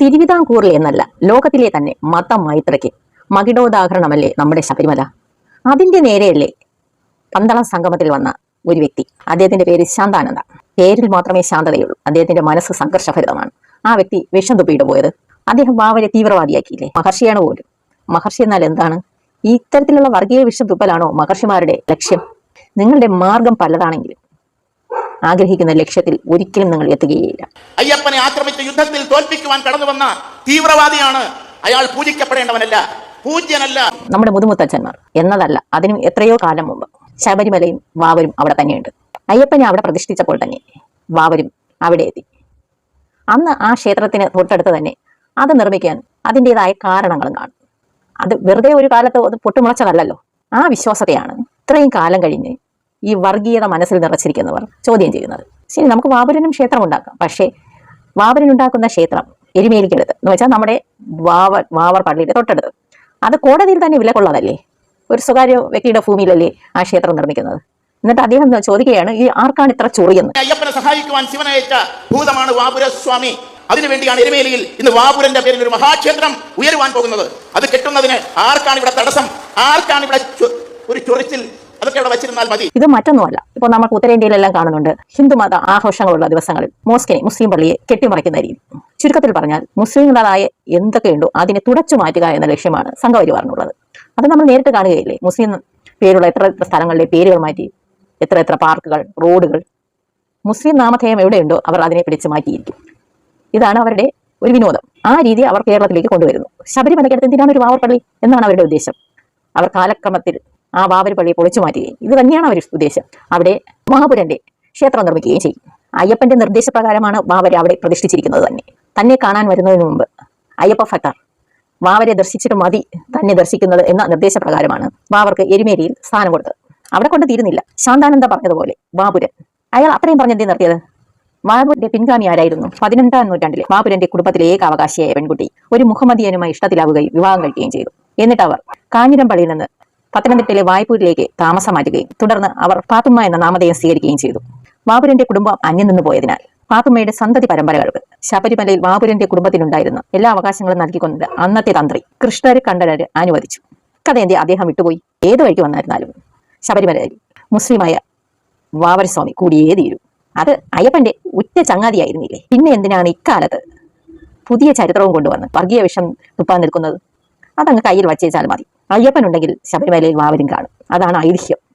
തിരുവിതാംകൂറിലെ എന്നല്ല ലോകത്തിലെ തന്നെ മത മൈത്രയ്ക്ക് മകിടോദാഹരണമല്ലേ നമ്മുടെ ശബരിമല? അതിന്റെ നേരെയല്ലേ പന്തളം സംഗമത്തിൽ വന്ന ഒരു വ്യക്തി. അദ്ദേഹത്തിന്റെ പേര് ശാന്താനന്ദ. പേരിൽ മാത്രമേ ശാന്തതയുള്ളൂ. അദ്ദേഹത്തിന്റെ മനസ്സ് സംഘർഷഭരിതമാണ്. ആ വ്യക്തി വിഷം തുപ്പിയിട്ട് പോയത് അദ്ദേഹം വാവരെ തീവ്രവാദിയാക്കിയില്ലേ? മഹർഷിയാണ് പോലും. മഹർഷി എന്നാൽ എന്താണ്? ഇത്തരത്തിലുള്ള വർഗീയ വിഷം തുപ്പലാണോ മഹർഷിമാരുടെ ലക്ഷ്യം? നിങ്ങളുടെ മാർഗം പലതാണെങ്കിലും ആഗ്രഹിക്കുന്ന ലക്ഷ്യത്തിൽ ഒരിക്കലും നിങ്ങൾ എത്തുകയില്ല അയ്യപ്പനെ ആക്രമിച്ച യുദ്ധത്തിൽ തോൽപ്പിക്കുവാൻ കടന്നു വന്ന തീവ്രവാദിയാണ് അയാൾ പൂജിക്കപ്പെടേണ്ടവനല്ല പൂജ്യനല്ല. നമ്മുടെ മുതുമുത്തച്ഛന്മാർ എന്നതല്ല അതിനും എത്രയോ കാലം മുമ്പ് ശബരിമലയും വാവരും അവിടെ തന്നെയുണ്ട്. അയ്യപ്പനെ അവിടെ പ്രതിഷ്ഠിച്ചപ്പോൾ തന്നെ വാവരും അവിടെ എത്തി. അന്ന് ആ ക്ഷേത്രത്തിന് തൊട്ടടുത്ത് തന്നെ അത് നിർമ്മിക്കാൻ അതിന്റെതായ കാരണങ്ങളും കാണും. അത് വെറുതെ ഒരു കാലത്ത് അത് പൊട്ടുമുളച്ചതല്ലല്ലോ. ആ വിശ്വാസതയാണ് ഇത്രയും കാലം കഴിഞ്ഞ് ഈ വർഗീയത മനസ്സിൽ നിറച്ചിരിക്കുന്നവർ ചോദ്യം ചെയ്യുന്നത്. ശരി നമുക്ക് വാവരനും ക്ഷേത്രം ഉണ്ടാക്കാം പക്ഷേ വാവരനുണ്ടാക്കുന്ന ക്ഷേത്രം എരുമേലിക്കടുത്ത് എന്ന് വെച്ചാൽ നമ്മുടെ വാവർ വാവർ പള്ളിയുടെ തൊട്ടടുത്ത്. അത് കോടതിയിൽ തന്നെ വിലക്കുള്ളതല്ലേ? ഒരു സ്വകാര്യ വ്യക്തിയുടെ ഭൂമിയിലല്ലേ ആ ക്ഷേത്രം നിർമ്മിക്കുന്നത്? എന്നിട്ട് അദ്ദേഹം ചോദിക്കുകയാണ് ഈ ആർക്കാണ് ഇത്ര ചൊറിയുന്നത് അയ്യപ്പനെ സഹായിക്കുവാൻ ശിവനയച്ച ഭൂതമാണ് വാപുരസ്വാമി. അതിനുവേണ്ടിയാണ് എരുമേലിയിൽ ഇന്ന് വാപുരന്റെ പേരിൽ ഒരു മഹാക്ഷേത്രം ഉയരുവാൻ പോകുന്നത്. അത് കെട്ടുന്നതിന് ആർക്കാണ് ഇവിടെ തടസ്സം? ആർക്കാണ് ഇവിടെ ഒരു ചൊറിച്ചിൽ വെച്ചിരുന്നാൽ മതി. ഇത് മറ്റൊന്നുമല്ല. ഇപ്പോൾ നമുക്ക് ഉത്തരേന്ത്യയിലെല്ലാം കാണുന്നുണ്ട്. ഹിന്ദുമത ആഘോഷങ്ങളുള്ള ദിവസങ്ങളിൽ മോസ്കിനെ മുസ്ലിം പള്ളിയെ കെട്ടിമറിക്കുന്ന രീതി. ചുരുക്കത്തിൽ പറഞ്ഞാൽ മുസ്ലിങ്ങളായ എന്തൊക്കെയുണ്ടോ അതിനെ തുടച്ചു മാറ്റുക എന്ന ലക്ഷ്യമാണ് സംഘപരിവാറിനുള്ളത്. അത് നമ്മൾ നേരിട്ട് കാണുകയില്ലേ? മുസ്ലിം പേരുള്ള എത്ര എത്ര സ്ഥലങ്ങളിലെ പേരുകൾ മാറ്റി എത്ര എത്ര പാർക്കുകൾ റോഡുകൾ. മുസ്ലിം നാമധേയം എവിടെയുണ്ടോ അവർ അതിനെ പിടിച്ചു മാറ്റിയിരിക്കും. ഇതാണ് അവരുടെ ഒരു വിനോദം. ആ രീതി അവർ കേരളത്തിലേക്ക് കൊണ്ടുവരുന്നു. ശബരിമലയ്ക്കടുത്ത് എന്തിനാണ് ഒരു വാവർപ്പള്ളി പള്ളി? എന്നാണ് അവരുടെ ഉദ്ദേശം. അവർ കാലക്രമത്തിൽ ആ ബാബരി പള്ളിയെ പൊളിച്ചു മാറ്റുകയും ഇത് തന്നെയാണ് അവർ ഉദ്ദേശം. അവിടെ മഹാപുരന്റെ ക്ഷേത്രം നിർമ്മിക്കുകയും ചെയ്യും. അയ്യപ്പന്റെ നിർദ്ദേശപ്രകാരമാണ് വാവരെ അവിടെ പ്രതിഷ്ഠിച്ചിരിക്കുന്നത് തന്നെ. തന്നെ കാണാൻ വരുന്നതിന് മുമ്പ് അയ്യപ്പ ഭക്തർ വാവരെ ദർശിച്ചിട്ട് മതി തന്നെ ദർശിക്കുന്നത് എന്ന നിർദ്ദേശപ്രകാരമാണ് വാവർക്ക് എരുമേരിയിൽ സ്ഥാനം കൊടുത്തത്. അവിടെ കൊണ്ട് തീരുന്നില്ല. ശാന്താനന്ദ പറഞ്ഞതുപോലെ ബാബുരൻ അയാൾ അത്രയും പറഞ്ഞെന്തേ നിർത്തിയത്? ബാബുരന്റെ പിൻഗാമി ആരായിരുന്നു? പതിനെട്ടാം നൂറ്റാണ്ടിലെ ബാബുരന്റെ കുടുംബത്തിലെ ഏക അവകാശിയായ പെൺകുട്ടി ഒരു മുഹമ്മദിയനുമായി ഇഷ്ടത്തിലാവുകയും വിവാഹം കഴിക്കുകയും ചെയ്തു. എന്നിട്ട് അവർ കാഞ്ഞിരമ്പള്ളിയിൽ നിന്ന് പത്തനംതിട്ടയിലെ വായ്പൂരിലേക്ക് താമസം മാറ്റുകയും തുടർന്ന് അവർ പാത്തുമ്മ എന്ന നാമധേയം സ്വീകരിക്കുകയും ചെയ്തു. ബാബുരന്റെ കുടുംബം അന്യം നിന്ന് പോയതിനാൽ പാത്തുമ്മയുടെ സന്തതി പരമ്പരകൾക്ക് ശബരിമലയിൽ ബാബുരന്റെ കുടുംബത്തിനുണ്ടായിരുന്ന എല്ലാ അവകാശങ്ങളും നൽകിക്കൊണ്ട് അന്നത്തെ തന്ത്രി കൃഷ്ണര് കണ്ഠരര് അനുവദിച്ചു. കഥയെന്തി അദ്ദേഹം വിട്ടുപോയി? ഏത് വഴിക്ക് വന്നായിരുന്നാലും. ശബരിമലയിൽ മുസ്ലിമായ വാവരസ്വാമി കൂടിയേ തീരൂ. അത് അയ്യപ്പന്റെ ഉറ്റ ചങ്ങാതിയായിരുന്നില്ലേ? പിന്നെ എന്തിനാണ് ഇക്കാലത്ത് പുതിയ ചരിത്രവും കൊണ്ടുവന്ന് വർഗീയ വിഷം തുപ്പാൻ നിൽക്കുന്നത്? അതങ്ങ് കയ്യിൽ വച്ചേച്ചാൽ മതി. അയ്യപ്പനുണ്ടെങ്കിൽ ശബരിമലയിൽ വാവരും കാണും. അതാണ് ഐതിഹ്യം.